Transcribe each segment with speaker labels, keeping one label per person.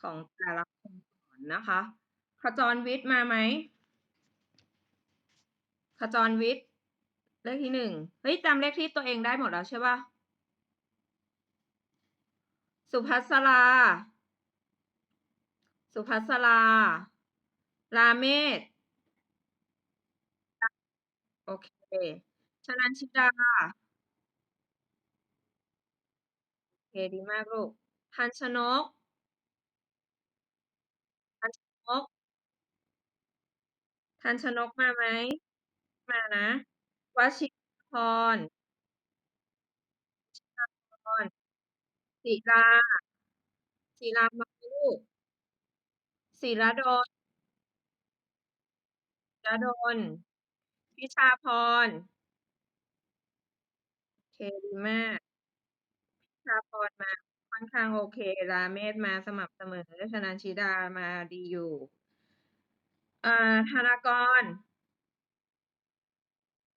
Speaker 1: ของแต่ละคนก่อนนะคะ ขจรวิทย์มาไหม ขจรวิทย์ เลขที่หนึ่งเฮ้ยจำเลขที่ตัวเองได้หมดแล้วใช่ปะสุภัสรา สุภัสรา ราเมศ โอเคชนันชิดาโอเคดีมากลูกทันชนก ทันชนก ทันชนกมาไหม มานะวชิรพรชิราพรศิราศิรามาลูกศิรดลศิรดลพิชาพรโอเคดีมากพิชาพรมาค่อนข้างโอเค ราเมศมาสม่ำเสมอชนันชิดามาดีอยู่ อ่าธนากร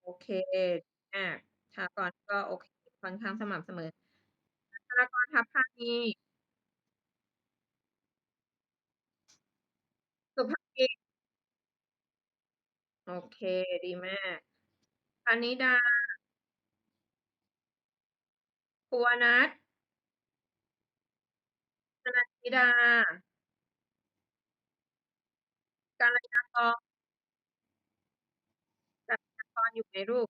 Speaker 1: โอเคอะธนากรก็โอเค ค่อนข้างสม่ำเสมอธนากร ทัพพานี สุภกิจ โอเค ดีมากปณิดา ภูวนัทชนันชิดา กัลยากรกัลยากรอยู่ไหมลูก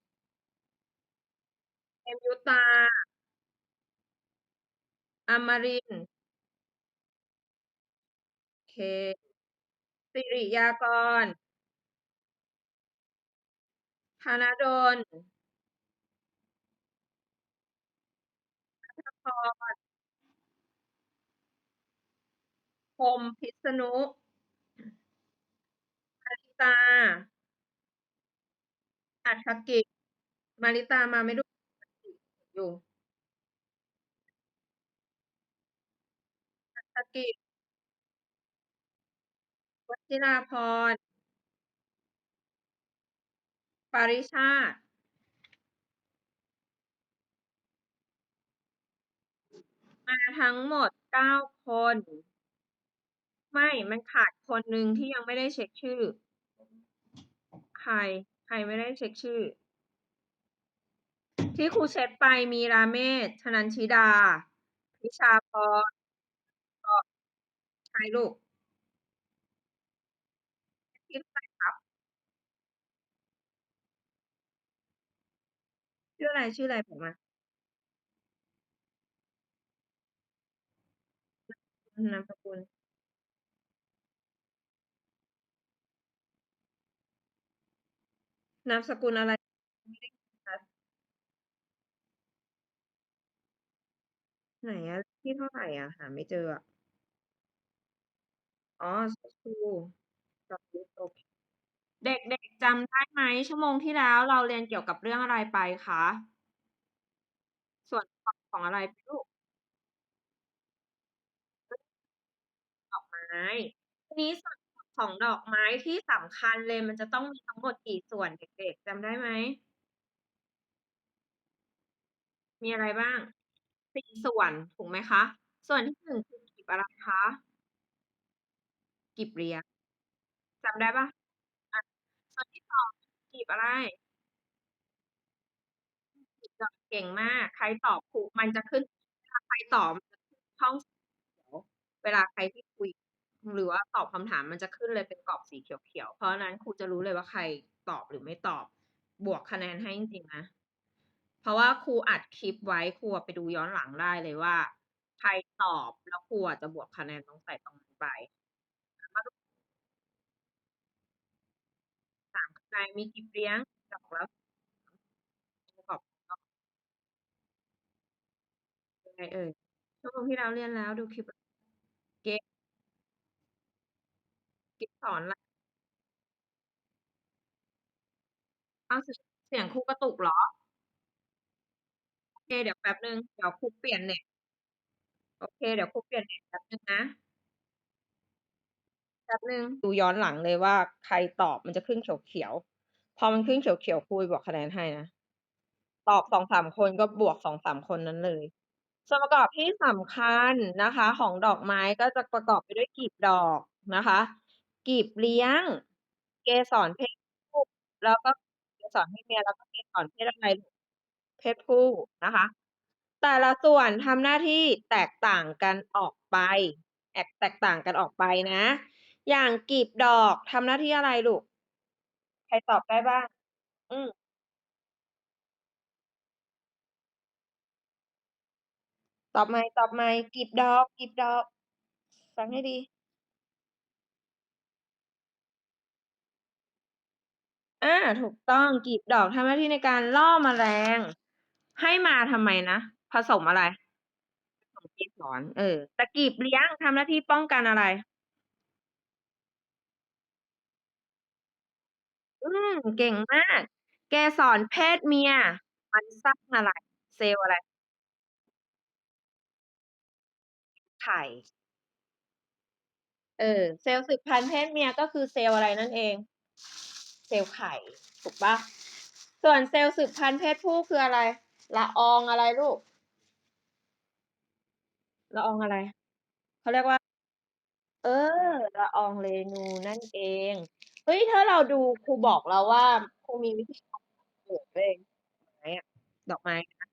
Speaker 1: เอ็มยุตา อมรินโอเค สิริยากร ธนาดลนัทพรพรมพิษณุ ตา อัฐกิจ มาริตามาไหมลูกอยู่ อัฐกิจ วชิราพรปริชาติ มาทั้งหมดเก้าคน ไม่ มันขาดคนหนึ่งที่ยังไม่ได้เช็คชื่อ ใคร ใครไม่ได้เช็คชื่อ ที่ครูเช็คไปมีราเมศชนันชิดา พิชาพรใครลูกชื่ออะไรครับชื่ออะไรชื่ออะไรบอกมานามสกุล นามสกุลอะไร ไม่ได้ยินชัดไหนอะ ที่เท่าไหร่อะ หาไม่เจออะ อ๋อชูจอยุทธโอเค เด็ก ๆ จำได้ไหม ชั่วโมงที่แล้วเราเรียนเกี่ยวกับเรื่องอะไรไปคะ?ส่วนประกอบของอะไรลูก?ดอกไม้ ทีนี้ส่วน ของดอกไม้ที่สำคัญเลยมันจะต้องมีทั้งหมดกี่ส่วนเด็กๆจำได้ไหม?มีอะไรบ้าง?4ส่วนถูกไหมคะ ส่วนที่1คือกีบอะไรคะ?กีบเลี้ยงจำได้ปล่า?อาส่วนที่2กลีบอะไร?กีบดอกเก่งมาก ใครตอบถูกมันจะขึ้นเวลาใครตอบมันจะขึ้นช่องเขียวเวลาใครที่ หรือว่าตอบคำถามมันจะขึ้นเลยเป็นกรอบสีเขียวๆ เพราะฉะนั้นครูจะรู้เลยว่าใครตอบหรือไม่ตอบ บวกคะแนนให้จริงๆนะ เพราะว่าครูอัดคลิปไว้ครูไปดูย้อนหลังได้เลยว่า ใครตอบแล้วครูจะบวกคะแนนตรงใส่ตรงนั้นไปมาดู3ข้างในมีกลีบเลี้ยงดอกแล้วประกอบดอกยังไงเอ่ย?ชั่วโมงที่แล้วเรียนแล้วดูคลิปเก๊ค สอนไร?อ้าว เสียงเสียงครูกระตุกเหรอ?โอเค เดี๋ยวแป๊บหนึ่ง เดี๋ยวครูเปลี่ยนเน็ต โอเค เดี๋ยวครูเปลี่ยนเน็ตแป๊บหนึ่งนะ แป๊บหนึ่ง ดูย้อนหลังเลยว่าใครตอบมันจะขึ้นเขียว ๆ พอมันขึ้นเขียว ๆ ครูจะบวกคะแนนให้นะ ตอบ 2-3 คน ก็บวก 2-3 คนนั้นเลย ส่วนประกอบที่สำคัญนะคะของดอกไม้ ก็จะประกอบไปด้วยกลีบดอกนะคะ กีบเลี้ยง เกสรเพศผู้ แล้วก็เกสรเพศเมีย แล้วก็เกสรเพศอะไรลูกเพศผู้นะคะ แต่ละส่วนทำหน้าที่แตกต่างกันออกไป แอกแตกต่างกันออกไปนะ อย่างกลีบดอกทำหน้าที่อะไรลูก ใครตอบได้บ้าง?อืม ตอบใหม่ตอบใหม่กลีบดอกกลีบดอก ฟังให้ดี อาถูกต้องกลีบดอกทำหน้าที่ในการล่อแมลง ให้มาทำไมนะ ผสมอะไร?ผสมเกสรเออต่กลีบเลี้ยงทำหน้าที่ป้องกันอะไร?อืมเก่งมาก เกสรเพศเมีย มันสร้างอะไร เซลล์อะไร?ไข่ เออ เซลล์สืบพันธุ์เพศเมียก็คือเซลล์อะไรนั่นเอง ซลล์ไข่ถูกปล่า?ส่วนเซลล์สืบพันธุ์เพศผู้คืออะไร ละอองอะไรลูก?ละอองอะไร?เขาเรียกว่า เออ ละอองเรนูนั่นเอง เฮ้ย ถ้าเราดูครูบอกแล้วว่าครูมีวิธีการเกเว้ยไม้อะดอกไม้นะ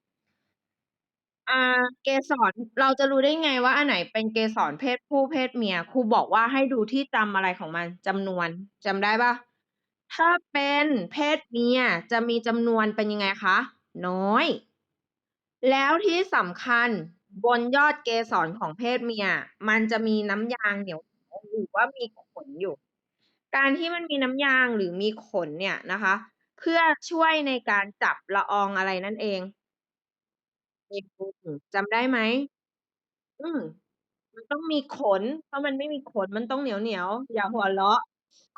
Speaker 1: อ่าเกสรเราจะรู้ได้ไงว่าอันไหนเป็นเกสรเพศผู้เพศเมียครูบอกว่าให้ดูที่จำอะไรของมันจำนวนจำได้ปล่า? ถ้าเป็นเพศเมียจะมีจำนวนเป็นยังไงคะ น้อย แล้วที่สำคัญบนยอดเกสรของเพศเมีย มันจะมีน้ำยางเหนียวหรือว่ามีขนอยู่ การที่มันมีน้ำยางหรือมีขนเนี่ยนะคะ เพื่อช่วยในการจับละอองอะไรนั่นเอง?จำได้ไหม?อืมมันต้องมีขน ถ้ามันไม่มีขนมันต้องเหนียวๆอย่าหัวเราะ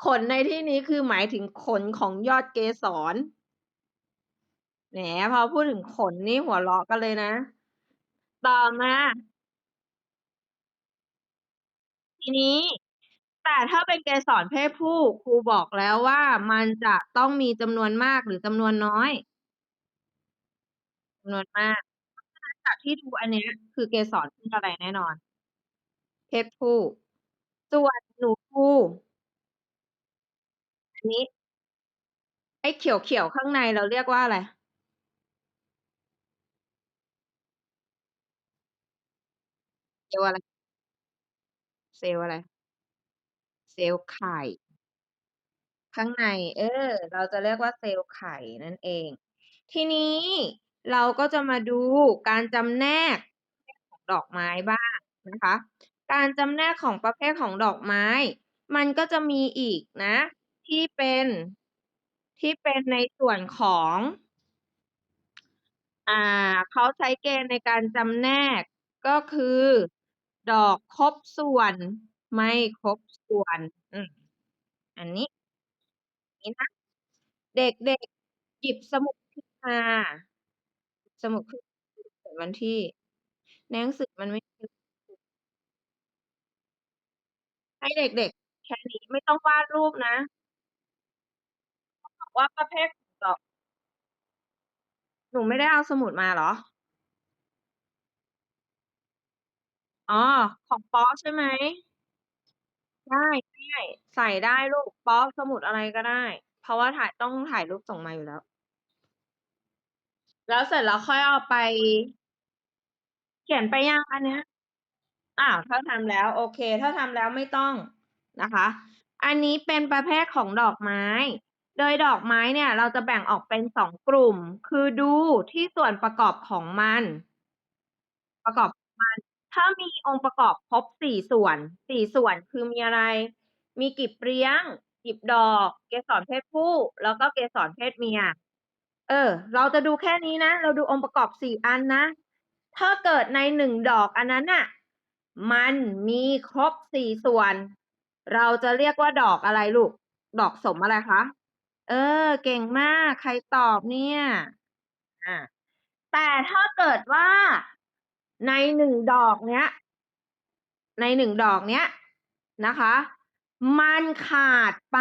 Speaker 1: ขนในที่นี้คือหมายถึงขนของยอดเกสร แหม พอพูดถึงขนนี่หัวเราะกันเลยนะ ต่อมา ทีนี้ แต่ถ้าเป็นเกสรเพศผู้ครูบอกแล้วว่ามันจะต้องมีจำนวนมากหรือจำนวนน้อย?จำนวนมากจากที่ดูอันเนี้ยคือเกสรเพศอะไรแน่นอน?เพศผู้ส่วนหนูภู อันนี้ ไอ้เขียว ๆ ข้างในเราเรียกว่าอะไร?เซลล์อะไร?เซลล์อะไร?เซลล์ไข่ ข้างใน เออ เราจะเรียกว่าเซลล์ไข่นั่นเอง ทีนี้เราก็จะมาดูการจำแนก ของดอกไม้บ้างนะคะ การจำแนกของประเภทของดอกไม้ มันก็จะมีอีกนะ ที่เป็น ที่เป็นในส่วนของ อ่า เขาใช้เกณฑ์ในการจำแนกก็คือ ดอกครบส่วน ไม่ครบส่วน อืมอันนี้งี้นะ เด็กๆหยิบสมุดขึ้นมาสมุดขึ้นเขียนวันที่ในหนังสือมันไม่ให้เด็กๆ แค่นี้ไม่ต้องวาดรูปนะ ว่าประเภทของดอก หนูไม่ได้เอาสมุดมาเหรอ?อ๋อ ของป๊อใช่ไหม?ได้ ๆ ใส่ได้ลูก ป๊อ สมุดอะไรก็ได้ เพราะว่าถ่าย ต้องถ่ายรูปส่งมาอยู่แล้ว แล้วเสร็จแล้วค่อยเอาไป เขียนไปยังอันเนี้ย?อ้าว ถ้าทำแล้ว โอเค ถ้าทำแล้วไม่ต้องนะคะ อันนี้เป็นประเภทของดอกไม้ โดยดอกไม้เนี่ยเราจะแบ่งออกเป็น2กลุ่ม คือดูที่ส่วนประกอบของมัน ประกอบของมัน ถ้ามีองค์ประกอบครบ4ส่วน4ส่วนคือมีอะไร มีกลีบเลี้ยงกลีบดอก เกสรเพศผู้ แล้วก็เกสรเพศเมีย เออ เราจะดูแค่นี้นะ เราดูองค์ประกอบ4อันนะ ถ้าเกิดใน1ดอกอันนั้นน่ะ มันมีครบ4ส่วน เราจะเรียกว่าดอกอะไรลูก ดอกสมอะไรคะ? เออ เก่งมาก ใครตอบเนี่ย?อาแต่ถ้าเกิดว่าใน1ดอกเนี้ย ใน1ดอกเนี้ยนะคะ มันขาดไป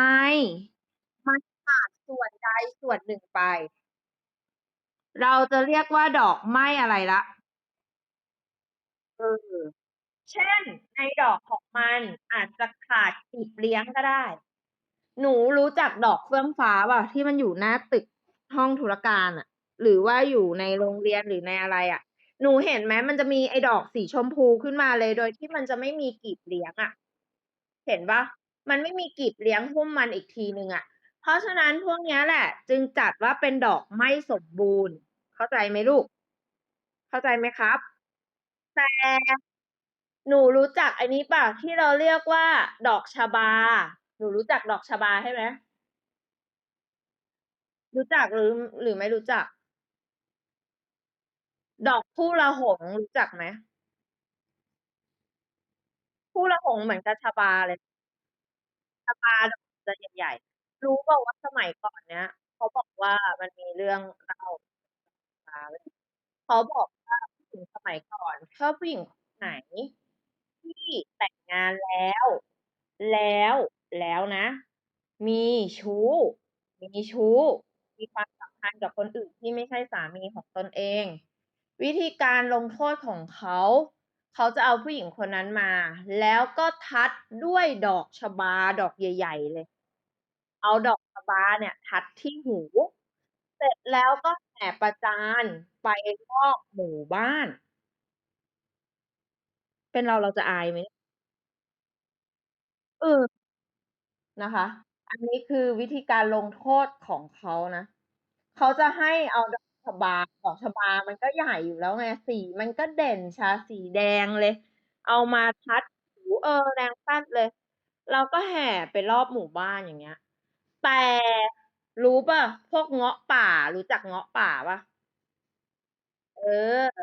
Speaker 1: มันขาดส่วนใดส่วนหนึ่งไป เราจะเรียกว่าดอกไม่อะไรแล้ว?เออเช่นในดอกของมันอาจจะขาดกลีบเลี้ยงก็ได้ หนูรู้จักดอกเฟื่องฟ้าป่ะที่มันอยู่หน้าตึกห้องธุรการอะหรือว่าอยู่ในโรงเรียนหรือในอะไรอะหนูเห็นไหมมันจะมีไอ้ดอกสีชมพูขึ้นมาเลย โดยที่มันจะไม่มีกลีบเลี้ยงอะเห็นปะมันไม่มีกลีบเลี้ยงหุ้มมันอีกทีนึงอะเพราะฉะนั้นพวกนี้แหละ จึงจัดว่าเป็นดอกไม่สมบูรณ์ เข้าใจไหมลูก เข้าใจไหมครับ แต่หนูรู้จักไอ้นี้ป่ะที่เราเรียกว่า ดอกชบา นูรู้จักดอกชบาใช่ไหมรู้จักหรือหรือไม่รู้จัก ดอกผู้ละหงรู้จักไหมผู้ละหงเหมือนกับชบาเลยชบาดอกจะใหญ่ๆรู้เปล่าว่าสมัยก่อนเนี้ยเขาบอกว่ามันมีเรื่องเล่าเขาบอกว่าผู้หญิงสมัยก่อนถ้าผู้หญิงคนไหน ที่แต่งงานแล้ว แล้ว แล้วนะ มีชู้ มีชู้ มีความสัมพันธ์กับคนอื่นที่ไม่ใช่สามีของตนเอง วิธีการลงโทษของเขา เขาจะเอาผู้หญิงคนนั้นมา แล้วก็ทัดด้วยดอกชบาดอกใหญ่ ๆ เลย เอาดอกชบาเนี่ย ทัดที่หู เสร็จแล้วก็แห่ประจานไปรอบหมู่บ้าน เป็นเราเราจะอายไหม เออ นะคะ อันนี้คือวิธีการลงโทษของเขานะ เขาจะให้เอาดอกชบา ดอกชบา มันก็ใหญ่อยู่แล้วไง สีมันก็เด่นชาสีแดงเลย เอามาทัดหูเออแดงแป๊ดเลย เราก็แห่ไปรอบหมู่บ้านอย่างเงี้ย แต่รู้เปล่าพวกเงาะป่า รู้จักเงาะป่าเปล่า?เออ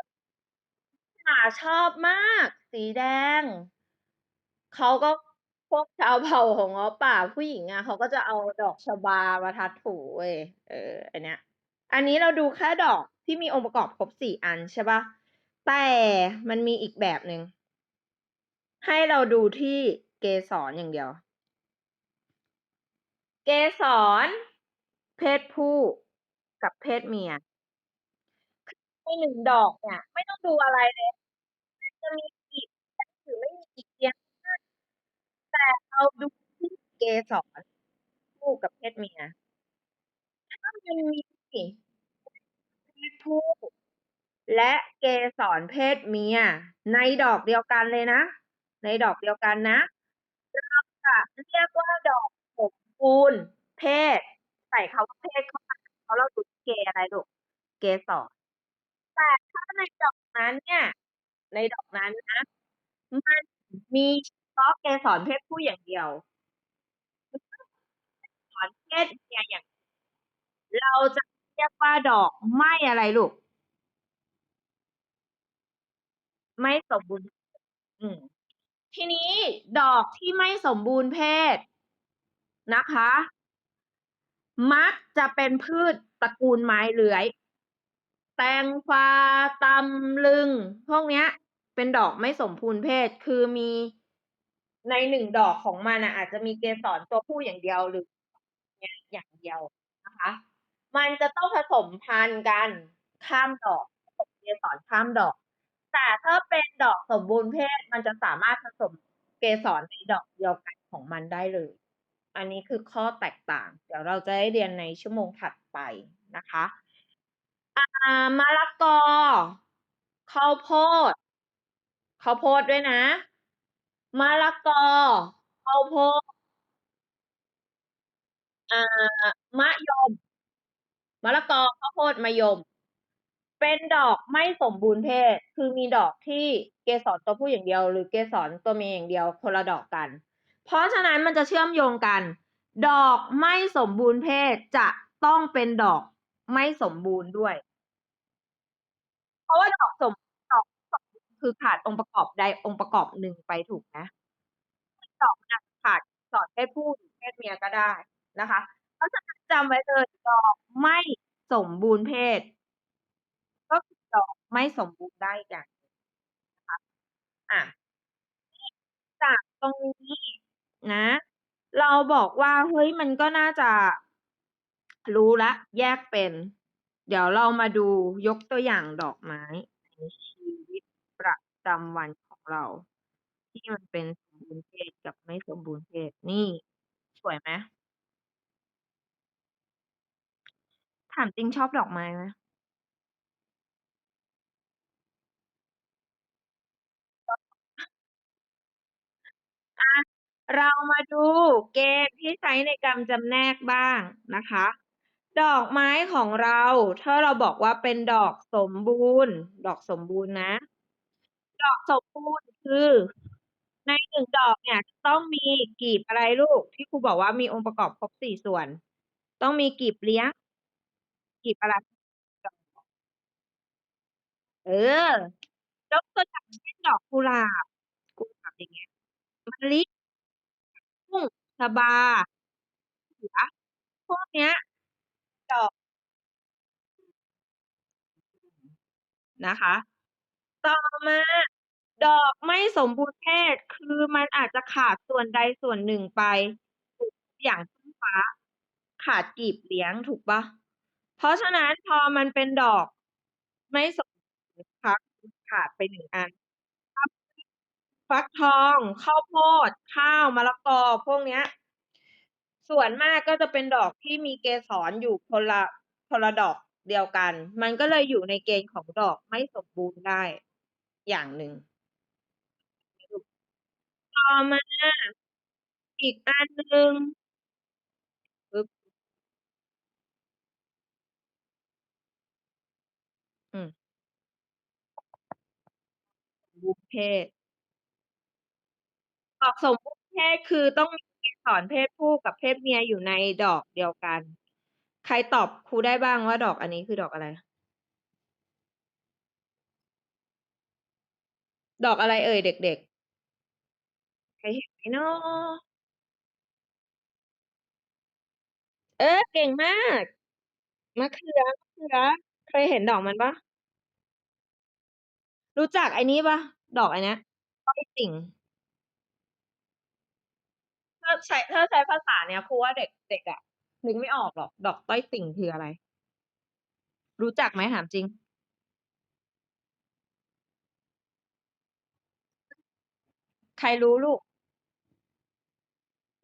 Speaker 1: ป่าชอบมาก สีแดง เขาก็ พวกชาวเผ่าของเงาะป่าผู้หญิงอะ เขาก็จะเอาดอกชบามาทัดหูเว้ย เออ อันเนี้ย อันนี้เราดูแค่ดอกที่มีองค์ประกอบครบ4อันใช่ปล่าแต่มันมีอีกแบบหนึ่ง ให้เราดูที่เกสรอย่างเดียว เกสรเพศผู้กับเพศเมียใน1ดอกเนี่ย ไม่ต้องดูอะไรเลย จะมีกลีบหรือไม่มีกลีบเลี้ยงก็ได้ แต่เราดูที่เกสรผู้กับเพศเมีย ถ้ามันมีเพศผู้และเกสรเพศเมีย ในดอกเดียวกันเลยนะ ในดอกเดียวกันนะเราจะเรียกว่าดอกสมบูรณ์เพศ ใส่คำว่าเพศเข้ามาเพราะเราดูเกอะไรลูกเกสรแต่ถ้าในดอกนั้นเนี่ย ในดอกนั้นนะมันมี เฉพาะเกสรเพศผู้อย่างเดียวเกสรเพศเมียอย่าง เราจะเรียกว่าดอกไม่อะไรลูก ไม่สมบูรณ์ อืม ทีนี้ดอกที่ไม่สมบูรณ์เพศนะคะ มักจะเป็นพืชตระกูลไม้เลื้อย แตงกวาตำลึง พวกเนี้ย เป็นดอกไม่สมบูรณ์เพศ คือมี ใน1ดอกของมันน่ะอาจจะมีเกสรตัวผู้อย่างเดียวหรือเนี่ยอย่างเดียวนะคะ มันจะต้องผสมพันธุ์กันข้ามดอกผสมเกสรข้ามดอก แต่ถ้าเป็นดอกสมบูรณ์เพศมันจะสามารถผสมเกสรในดอกเดียวกันของมันได้เลย อันนี้คือข้อแตกต่าง เดี๋ยวเราจะได้เรียนในชั่วโมงถัดไปนะคะอ่ามะละกอข้าวโพดข้าวโพดด้วยนะ มะละกอ ข้าวโพด อ่า มะยม มะละกอ ข้าวโพด มะยม เป็นดอกไม่สมบูรณ์เพศ คือมีดอกที่เกสรตัวผู้อย่างเดียว หรือเกสรตัวเมียอย่างเดียวคนละดอกกัน เพราะฉะนั้นมันจะเชื่อมโยงกัน ดอกไม่สมบูรณ์เพศจะต้องเป็นดอกไม่สมบูรณ์ด้วย เพราะว่าดอกสม คือขาดองค์ประกอบใดองค์ประกอบหนึ่งไปถูกไหมดอกนะขาดเกสรเพศผู้หรือเพศเมียก็ได้นะคะเพราะฉะนั้นจำไว้เลยดอกไม่สมบูรณ์เพศ ก็คือดอกไม่สมบูรณ์ได้อย่างหนึ่งนะคะอ่าทีนี้จากตรงนี้นะ เราบอกว่าเฮ้ยมันก็น่าจะรู้แล้วแยกเป็น เดี๋ยวเรามาดูยกตัวอย่างดอกไม้ในชีวิตประ จำวันของเรา ที่มันเป็นสมบูรณ์เพศกับไม่สมบูรณ์เพศ นี่ สวยไหม?ถามจริงชอบดอกไม้ไหม?อบอา เรามาดูเกณฑ์ที่ใช้ในการจำแนกบ้างนะคะ ดอกไม้ของเรา ถ้าเราบอกว่าเป็นดอกสมบูรณ์ ดอกสมบูรณ์นะ ดอกสมบูรณ์คือ ใน1ดอกเนี่ย ต้องมีกลีบอะไรลูก ที่ครูบอกว่ามีองค์ประกอบครบ4ส่วน ต้องมีกลีบเลี้ยงกลีบอะไร?ดอกเออยกตัวอย่างเช่นดอกกุหลาบกุหลาบอย่างเงี้ยมะลิทุ่งชบาเสือพวกเนี้ย ดอกนะคะ ต่อมา ดอกไม่สมบูรณ์เพศคือมันอาจจะขาดส่วนใดส่วนหนึ่งไป อย่างพึ่งฟ้า ขาดกลีบเลี้ยงถูกปล่า?เพราะฉะนั้นพอมันเป็นดอกไม่สมบูรณ์คะขาดไป1อันฟักทองข้าวโพด ข้าวมะละกอพวกเนี้ย ส่วนมากก็จะเป็นดอกที่มีเกสรอยู่คนละคนละดอกเดียวกัน มันก็เลยอยู่ในเกณฑ์ของดอกไม่สมบูรณ์ได้ อย่างหนึ่ง ต่อมา อีกอันหนึ่ง ปึ๊บ อืม สมบูรณ์เพศ ดอกสมบูรณ์เพศ คือต้องมีเกสรเพศผู้กับเพศเมียอยู่ในดอกเดียวกัน ใครตอบครูได้บ้างว่าดอกอันนี้คือดอกอะไร? ดอกอะไรเอ่ย เด็ก ๆ?ใครเห็นไหมเนาะ?เออ เก่งมาก มะเขือ มะเขือ เคยเห็นดอกมันเปล่า?รู้จักไอ้นี่เปล่า ดอกไอ้เนี้ย ต้อยติ่ง ถ้าใช้ ถ้าใช้ภาษาเนี้ย ครูว่าเด็ก เด็กอะนึกไม่ออกหรอก ดอกต้อยติ่งคืออะไร?รู้จักไหม ถามจริง? ใครรู้ลูก?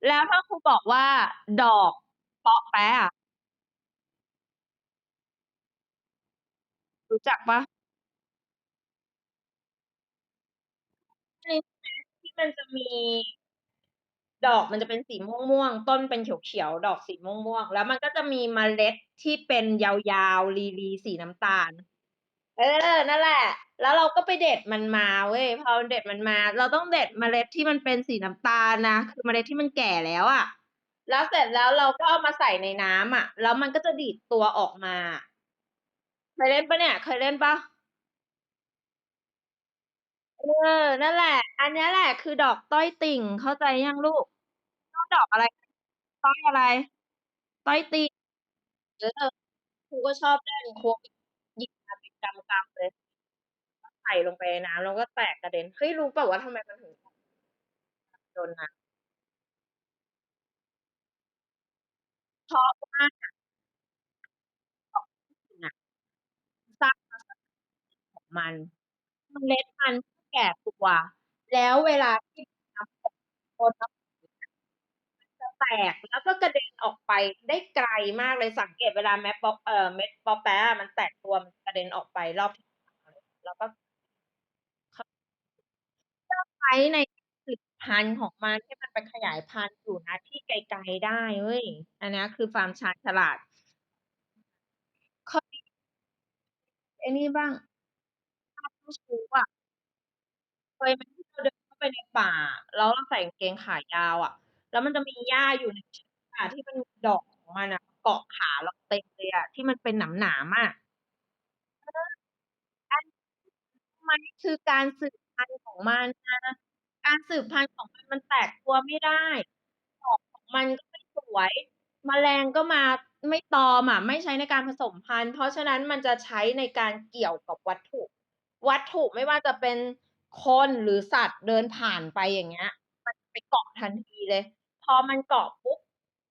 Speaker 1: แล้วถ้าครูบอกว่า ดอกเปาะแปะอะ?รู้จักปล่า?ใช่ๆที่มันจะมี ดอกมันจะเป็นสีม่วงๆ ต้นเป็นเขียวๆ ดอกสีม่วงๆ แล้วมันก็จะมีเมล็ดที่เป็นยาวๆ รีๆ สีน้ำตาล เออ นั่นแหละ แล้วเราก็ไปเด็ดมันมาเว้ย พอเด็ดมันมา เราต้องเด็ดเมล็ดที่มันเป็นสีน้ำตาลนะ คือเมล็ดที่มันแก่แล้วอะแล้วเสร็จแล้วเราก็เอามาใส่ในน้ำอะแล้วมันก็จะดีดตัวออกมา เคยเล่นปล่าเนี่ย เคยเล่นปล่า?เออ นั่นแหละ อันเนี้ยแหละคือดอกต้อยติ่ง เข้าใจยังลูก?ชอดอกอะไร?ต้อยอะไร?ต้อยติ่งเออครูก็ชอบเล่นครู หยิบมกำเลยใส่ลงไปในน้ำแล้วก็แตกกระเด็นเฮ้ยรู้เปล่าว่าทำไมมันถึงโดนน้ำเพราะว่าดอกน่ะสร้างของมันเมล็ดมันแก่ตัวแล้วเวลาที่น้ำตกโดนน้ำ แตก แล้วก็กระเด็นออกไปได้ไกลมากเลย สังเกตเวลาแม็ดป๊อก เอ่อ เม็ดเปาะแป๊ะอะมันแตกตัว มันกระเด็นออกไปรอบทิศทางแล้วก็ขก็ใช้ในสืบพันธุ์ของมันให้มันไปขยายพันธุ์อยู่ ณ ที่ไกล ๆ ได้เว้ย อันเนี้ยคือความชาญฉลาด เคย ไอ้นี่บ้างชอบเจ้าชู้อะ เคยไหมที่เราเดินเข้าไปในป่า แล้วเราใส่กางเกงขายาวอะ แล้วมันจะมีหญ้าอยู่ในเชือกอะที่มันมีดอกของมันอะเกาะขาเราเต็มเลยอะ ที่มันเป็นหนาม ๆ อะ เออ อัน มันคือการสืบพันธุ์ของมันนะ การสืบพันธุ์ของมัน มันแตกตัวไม่ได้ ดอกของมันก็ไม่สวย แมลงก็มาไม่ตอมอะ ไม่ใช้ในการผสมพันธุ์ เพราะฉะนั้นมันจะใช้ในการเกี่ยวกับวัตถุ วัตถุไม่ว่าจะเป็นคนหรือสัตว์เดินผ่านไป อย่างเงี้ย มันไปเกาะทันทีเลย พอมันเกาะปุ๊บ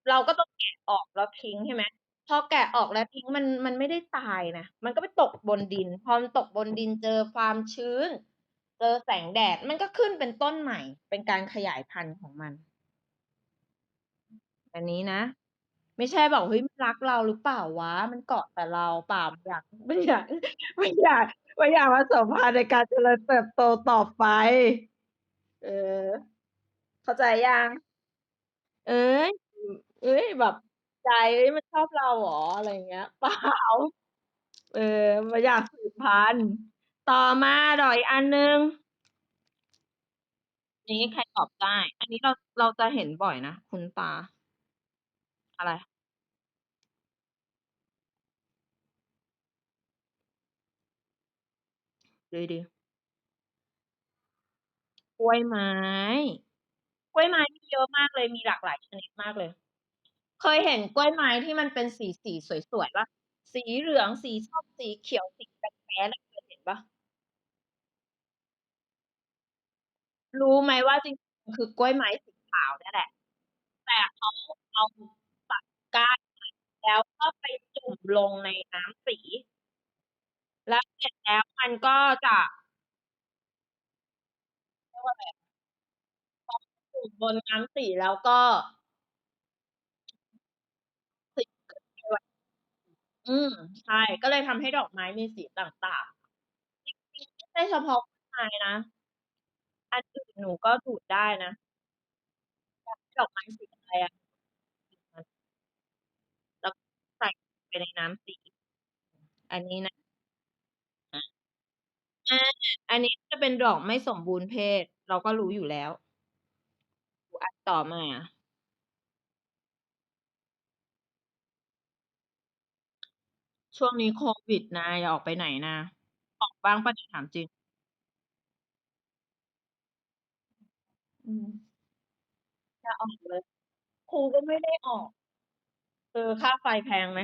Speaker 1: เราก็ต้องแกะออกแล้วทิ้งใช่ไหมพอแกะออกแล้วทิ้งมันมันไม่ได้ตายนะมันก็ไปตกบนดิน พอมันตกบนดินเจอความชื้น เจอแสงแดดมันก็ขึ้นเป็นต้นใหม่ เป็นการขยายพันธุ์ของมัน อันนี้นะ ไม่ใช่บอกเฮ้ยมันรักเราหรือเปล่าวะ มันเกาะแต่เราเปล่ามันอยากมันอยากมันอยากมันอยากผสมพันธ์ในการเจริญเติบโตต่อไป เออ เข้าใจยัง เอ้ยเอ้ยแบบ ใจเฮ้ยมันชอบเราเหรอ อะไรอย่างเงี้ย เปล่า เออ มันอยากสืบพันธุ์ ต่อมา ดอกอีกอันหนึ่ง นี้ใครตอบได้ อันนี้เรา เราจะเห็นบ่อยนะ คุ้นตา อะไร?ดี ๆ กล้วยไม้ กล้วยไม้มีเยอะมากเลยมีหลากหลายชนิดมากเลย เคยเห็นกล้วยไม้ที่มันเป็นสีๆสวยๆปล่า?สีเหลืองสีส้มสีเขียวสีแป๊ดๆอะเคยเห็นปล่า?รู้ไหมว่าจริงๆคือกล้วยไม้สีขาวนี่ยแหละ แต่เขาเอาตัดก้านมันแล้วก็ไปจุ่มลงในน้ำสี แล้วเสร็จแล้วมันก็จะเรียกว่าอะไรอะู่บนน้ำสีแล้วก็ สีขึ้นสวยอืม ใช่ ก็เลยทำให้ดอกไม้มีสีต่าง ๆ จริง ๆ ไม่ใช่เฉพาะกล้วยไม้นะ อันอื่นหนูก็ดูดได้นะ อยากได้ดอกไม้สีอะไรอะ แล้วใส่ไปในน้ำสี อันนี้นะ อา อา อันนี้จะเป็นดอกไม่สมบูรณ์เพศ เราก็รู้อยู่แล้ว ต่อมา ช่วงนี้โควิดนะ อย่าออกไปไหนนะ ออกบ้างปล่าเนี่ยถามจริง?อืมอย่าออกเลย ครูก็ไม่ได้ออก เออ ค่าไฟแพงไหม?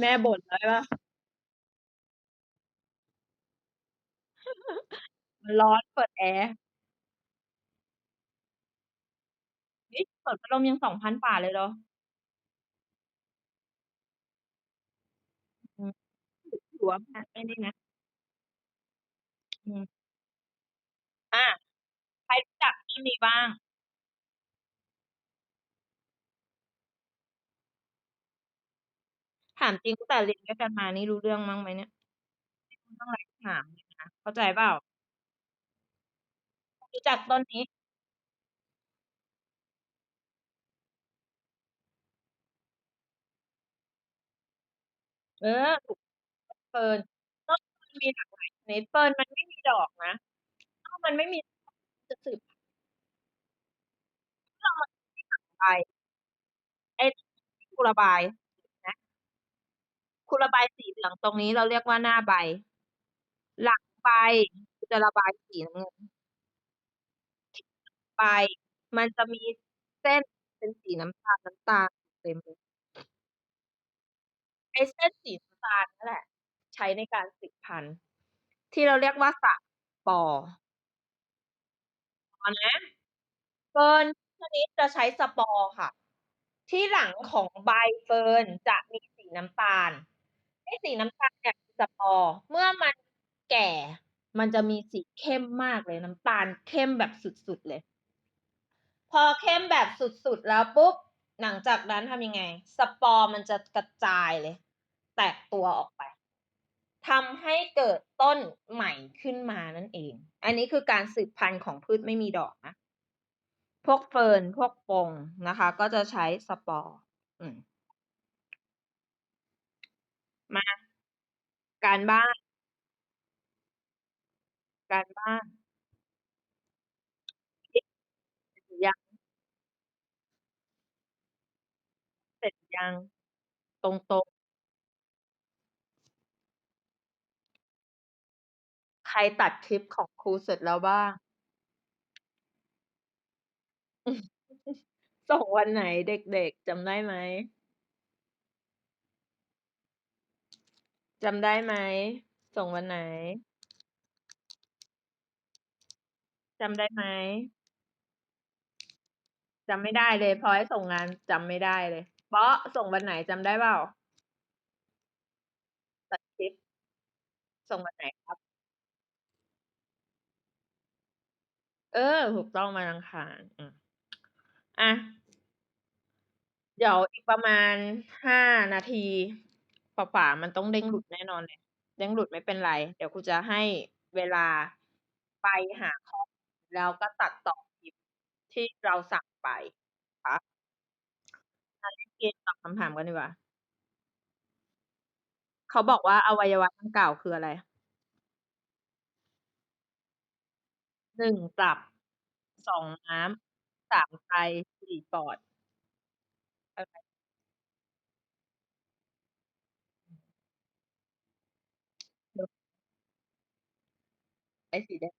Speaker 1: แม่บ่นแล้วใช่เปล่า? มันร้อน เปิดแอร์ เฮ้ย เปิดพัดลมยัง 2,000กว่าเลยเหรอ?อืม ถือว่าแพงไอ้นี่นะ อืม อา ใครรู้จักต้นนี้บ้าง?ถามจริงตั้งแต่เรียนด้วยกันมานี่รู้เรื่องบ้างไหมเนี่ย?ต้องไลฟ์ถามเลยนะ เข้าใจเปล่า? รู้จักต้นนี้?เออ ถูกต้นเฟิร์น ต้นเฟิร์นมีหลากหลายชนิด เฟิร์นมันไม่มีดอกนะ ถ้ามันไม่มี จะสืบ ถ้ามันไม่หลากใบไอ้ครูระบายนไหมครูระบายสีเหลืองตรงนี้เราเรียกว่าหน้าใบ หลังใบจะระบายสีน้ำเงิน ใบมันจะมีเส้นเป็นสีน้ำตาลๆเต็มเลย ไอ้เส้นสีน้ำตาลนั่นแหละ ใช้ในการสืบพันธุ์ ที่เราเรียกว่าสปอร์ฟังนะเฟิร์นชนิดจะใช้สปอร์ค่ะ ที่หลังของใบเฟิร์นจะมีสีน้ำตาลไอ้สีน้ำตาลเนี่ยคือสปอร์เมื่อมันแก่ มันจะมีสีเข้มมากเลยน้ำตาลเข้มแบบสุดๆเลย อเข้มแบบสุดๆแล้วปุ๊บ หลังจากนั้นทำยังไง สปอร์มันจะกระจายเลย แตกตัวออกไปทำให้เกิดต้นใหม่ขึ้นมานั่นเอง อันนี้คือการสืบพันธุ์ของพืชไม่มีดอกนะ พวกเฟิร์น พวกปงนะคะ ก็จะใช้สปอร์มมา การบ้าน การบ้าน เสร็จหรือยัง?เสร็จ ยัง?ตรง ๆ ใครตัดคลิปของครูเสร็จแล้วบ้าง?ส่งวันไหนเด็ก ๆ จำได้ไหม?จำได้ไหม ส่งวันไหน?จำได้ไหม?จำไม่ได้เลย พอให้ส่งงานจำไม่ได้เลย ป๊าะส่งวันไหนจำได้เปล่า?ตัดคลิป ส่งวันไหนครับ?เออ ถูกต้องวันอังคารอืมอาเดี๋ยวอีกประมาณ5นาทีฝ่าๆมันต้องเด้งหลุดแน่นอนเลย เด้งหลุดไม่เป็นไร เดี๋ยวครูจะให้เวลาไปหาข้อมูลแล้วก็ตัดต่อคลิปที่เราสั่งไปนะคะมา เกมตอบคำถามกันดีกว่า เขาบอกว่าอวัยวะดังกล่าวคืออะไร?1ตับ2ม้ามไต4ปอด อะไร?เดี๋ยวไอ้สีแดง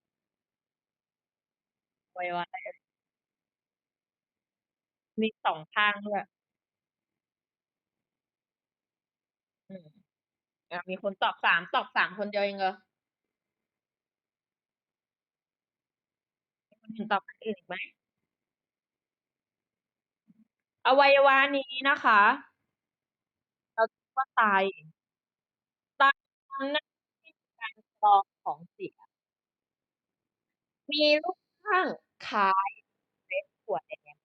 Speaker 1: อวัยวะอะไรเอ่ย?มี2ข้างด้วย อืมอามีคนตอบ 3 ตอบ 3 คนเดียวเองเหรอ?มีคนอื่นตอบอันอื่นอีกไหม?อวัยวะนี้นะคะ เราเรียกว่าไต ไตทำหน้าที่ในการกรองของเสีย มีรูปร่างคล้ายเมล็ดถั่วแดง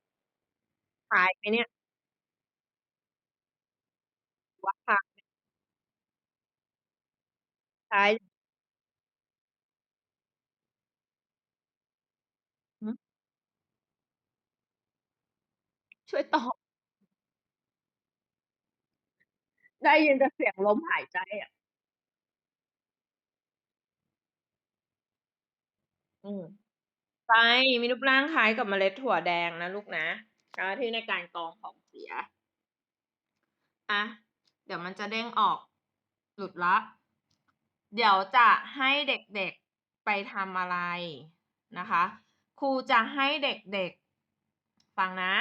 Speaker 1: คล้ายไหมเนี่ย?ว่าคล้ายไหม?คล้าย หือ?ช่ วยตอบ ได้ยินแต่เสียงลมหายใจอะ อืมไตมีรูปร่างคล้ายกับเมล็ดถั่วแดงนะลูกนะหน้าที่ในการกรองของเสียอาเดี๋ยวมันจะเด้งออก หลุดแล้ว เดี๋ยวจะให้เด็กๆไปทำอะไรนะคะ ครูจะให้เด็กๆ ฟังนะ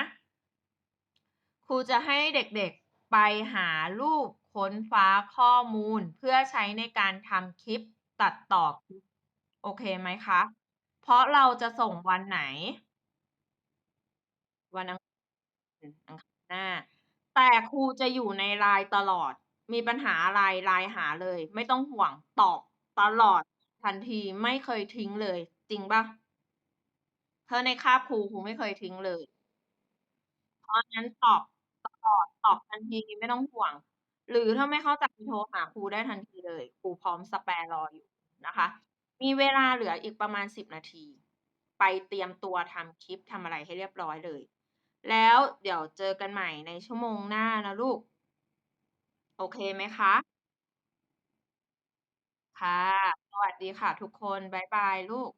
Speaker 1: รูจะให้เด็กๆไปหารูปค้นฟ้าข้อมูล เพื่อใช้ในการทำคลิปตัดต่อโอเคไหมคะ?เพราะเราจะส่งวันไหน?วันอังคารหน้า แต่ครูจะอยู่ใน LINE ตลอด มีปัญหาอะไร LINE หาเลย ไม่ต้องห่วงตอบตลอดทันทีไม่เคยทิ้งเลย จริงปล่า?เพราะในคาบครูครูไม่เคยทิ้งเลย เพราะงั้นตอบ ตอบทันทีไม่ต้องห่วง หรือถ้าไม่เข้าใจโทรหาครูได้ทันทีเลย ครูพร้อมสแปร์รออยู่นะคะ มีเวลาเหลืออีกประมาณ 10 นาที ไปเตรียมตัวทำคลิปทำอะไรให้เรียบร้อยเลย แล้วเดี๋ยวเจอกันใหม่ในชั่วโมงหน้านะลูก โอเคไหมคะ?ค่ะ สวัสดีค่ะทุกคน บ๊ายบายลูก